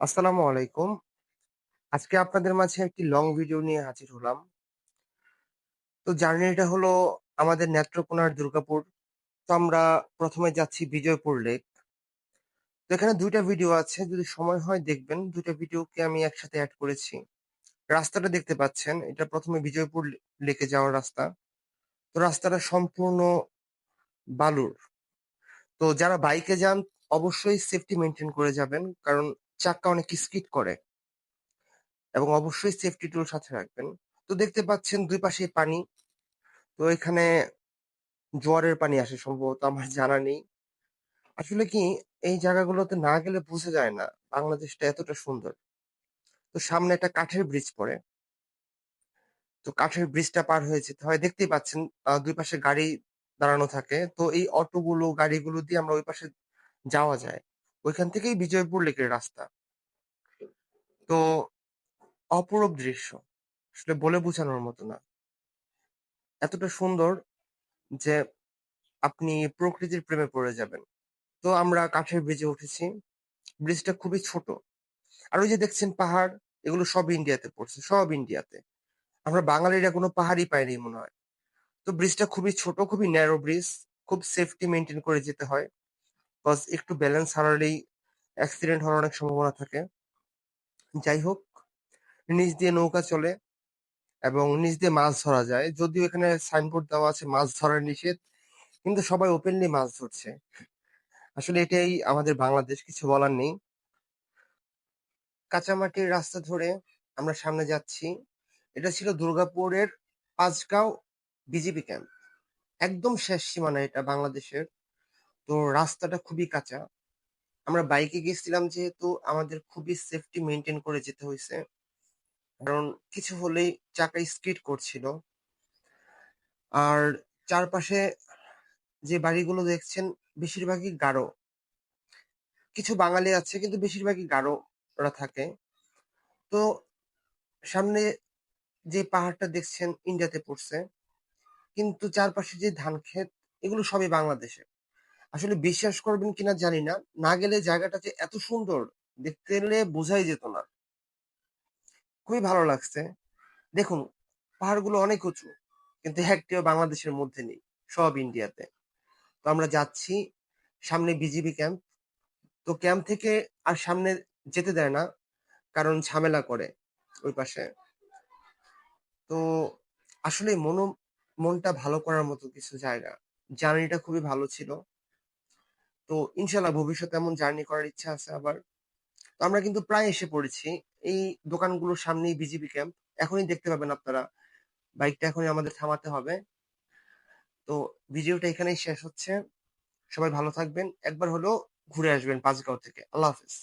আসসালামু আলাইকুম। আজকে আপনাদের মাঝে একটি লং ভিডিও নিয়ে হাজির হলাম। তো জার্নিটা হলো আমাদের নেত্রকোনার দুর্গাপুর। তো আমরা প্রথমে যাচ্ছি বিজয়পুর লেক। তো এখানে দুইটা ভিডিও আছে। যদি সময় হয় দেখবেন। ২ টা ভিডিওকে আমি একসাথে অ্যাড করেছি। রাস্তাটা দেখতে পাচ্ছেন। এটা প্রথমে বিজয়পুর লেকে যাওয়ার রাস্তা। তো রাস্তাটা সম্পূর্ণ বালুর। তো যারা বাইকে যান, অবশ্যই সেফটি মেনটেন করে যাবেন। কারণ চাক্কা অনেক স্কিড করে। এবং অবশ্যই সেফটি টুল সাথে রাখবেন। তো দেখতে পাচ্ছেন দুই পাশে পানি। তো এখানে জোয়ারের পানি আসে সম্ভবত আমার জানা নেই। আসলে কি এই জায়গাগুলোতে না গেলে বোঝা যায় না বাংলাদেশটা এতটা সুন্দর। তো সামনে একটা কাঠের ব্রিজ পড়ে। তো কাঠের ব্রিজটা পার হয়ে যেতে হয়। দেখতেই পাচ্ছেন ২ পাশে গাড়ি দাঁড়ানো থাকে। তো এই অটোগুলো, গাড়িগুলো দিয়ে আমরা ওই পাশে যাওয়া যায়। ওইখান থেকেই বিজয়পুর লেকের রাস্তা। তো অপরূপ দৃশ্য। আসলে বলে বোঝানোর মতো না। এতটা সুন্দর যে আপনি প্রকৃতির প্রেমে পড়ে যাবেন। তো আমরা কাঠের ব্রিজে উঠেছি। ব্রিজটা খুবই ছোট। আর ওই যে দেখছেন পাহাড়, এগুলো সব ইন্ডিয়াতে পড়ছে, সব ইন্ডিয়াতে। আমরা বাঙালিরা কোনো পাহাড়ই পাইনি মনে হয়। তো ব্রিজটা খুবই ছোট, খুবই ন্যারো ব্রিজ। খুব সেফটি মেইনটেইন করে যেতে হয়। কজ একটু ব্যালেন্স হারালেই অ্যাক্সিডেন্ট হওয়ার অনেক সম্ভাবনা থাকে। যাই হোক, নিচ দিয়ে নৌকা চলে এবং নিচ দিয়ে মাছ ধরা যায়। যদিও এখানে সাইনবোর্ড দেওয়া আছে মাছ ধরা নিষেধ। কিন্তু সবাই ওপেনলি মাছ ধরছে। আসলে এটাই আমাদের বাংলাদেশ, কিছু বলার নেই। কাঁচামাটির রাস্তা ধরে আমরা সামনে যাচ্ছি। এটা ছিল দুর্গাপুরের পাঁচগাঁও বিজিবি ক্যাম্প। একদম শেষ সীমানা এটা বাংলাদেশের। তো রাস্তাটা খুবই কাঁচা। আমরা বাইকে গেছিলাম যেহেতু আমাদের খুবই সেফটি মেনটেন করে যেতে হয়েছে কারণ কিছু হলেই চাকা স্কিড করছিল। আর চারপাশে যে বাড়িগুলো দেখছেন, বেশিরভাগই গাঢ় কিছু বাঙালি আছে, কিন্তু বেশিরভাগই গারোরা থাকে। তো সামনে যে পাহাড়টা দেখছেন ইন্ডিয়াতে পড়ছে। কিন্তু চারপাশে যে ধান ক্ষেত এগুলো সবই বাংলাদেশে। আসলে বিশ্বাস করবেন কিনা জানি না। না গেলে জায়গাটা যে এত সুন্দর দেখতে গেলে বোঝাই যেত না। খুবই ভালো লাগছে। দেখুন, পাহাড়গুলো অনেক উঁচু। কিন্তু একটিও বাংলাদেশের মধ্যে নেই। সব ইন্ডিয়াতে। তো আমরা যাচ্ছি। সামনে বিজিবি ক্যাম্প। তো ক্যাম্প থেকে আর সামনে যেতে দেয় না। কারণ ঝামেলা করে ওই পাশে। তো আসলে মনো, মনটা ভালো করার মতো কিছু জায়গা। জার্নিটা খুবই ভালো ছিল। তো ইনশাল্লাহ ভবিষ্যতে এমন জার্নি করার ইচ্ছা আছে আবার। তো আমরা কিন্তু প্রায় এসে পড়েছি। এই দোকানগুলোর সামনেই বিজিবি ক্যাম্প। এখনই দেখতে পাবেন আপনারা। বাইকটা এখনই আমাদের থামাতে হবে। তো ভিডিওটা এখানেই শেষ হচ্ছে। সবাই ভালো থাকবেন। একবার হলো ঘুরে আসবেন পাঁচগাঁও থেকে। আল্লাহ হাফেজ।